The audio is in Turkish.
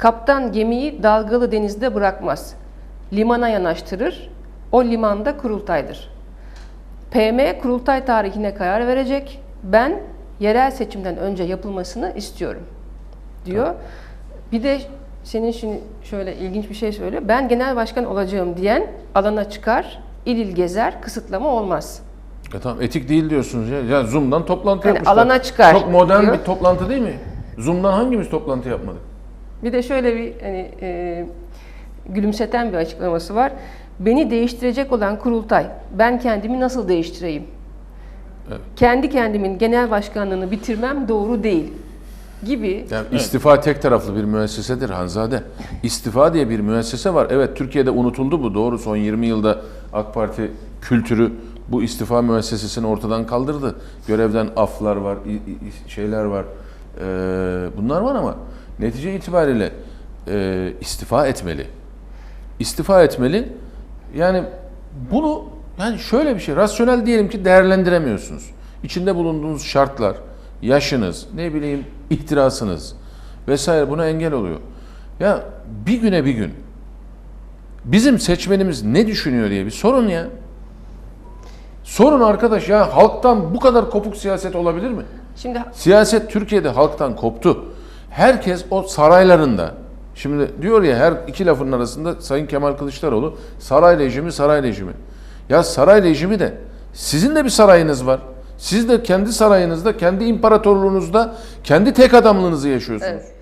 Kaptan gemiyi dalgalı denizde bırakmaz. Limana yanaştırır. O limanda kurultaydır. PM kurultay tarihine karar verecek. Ben yerel seçimden önce yapılmasını istiyorum diyor. Bir de senin şimdi şöyle ilginç bir şey söylüyor. Ben genel başkan olacağım diyen alana çıkar, il il gezer, kısıtlama olmaz. Ya tamam etik değil diyorsunuz ya. Ya Zoom'dan toplantı Yani yapmışlar. alana çıkar Çok modern diyor. bir toplantı değil mi? Zoom'dan hangimiz toplantı yapmadık? Bir de şöyle bir hani e, gülümseten bir açıklaması var. Beni değiştirecek olan kurultay, ben kendimi nasıl değiştireyim? Kendi kendimin genel başkanlığını bitirmem doğru değil gibi. Yani istifa tek taraflı bir müessesedir Hanzade. İstifa diye bir müessese var. Evet Türkiye'de unutuldu bu doğru. Son 20 yılda AK Parti kültürü bu istifa müessesesini ortadan kaldırdı. Görevden aflar var, şeyler var. Ee, bunlar var ama netice itibariyle e, istifa etmeli. İstifa etmeli. Yani bunu yani şöyle bir şey rasyonel diyelim ki değerlendiremiyorsunuz. İçinde bulunduğunuz şartlar, yaşınız, ne bileyim ihtirasınız vesaire buna engel oluyor. Ya bir güne bir gün bizim seçmenimiz ne düşünüyor diye bir sorun ya. Sorun arkadaş ya halktan bu kadar kopuk siyaset olabilir mi? Şimdi Siyaset Türkiye'de halktan koptu. Herkes o saraylarında, şimdi diyor ya her iki lafın arasında Sayın Kemal Kılıçdaroğlu saray rejimi, saray rejimi. Ya saray rejimi de sizin de bir sarayınız var. Siz de kendi sarayınızda, kendi imparatorluğunuzda, kendi tek adamlığınızı yaşıyorsunuz. Evet.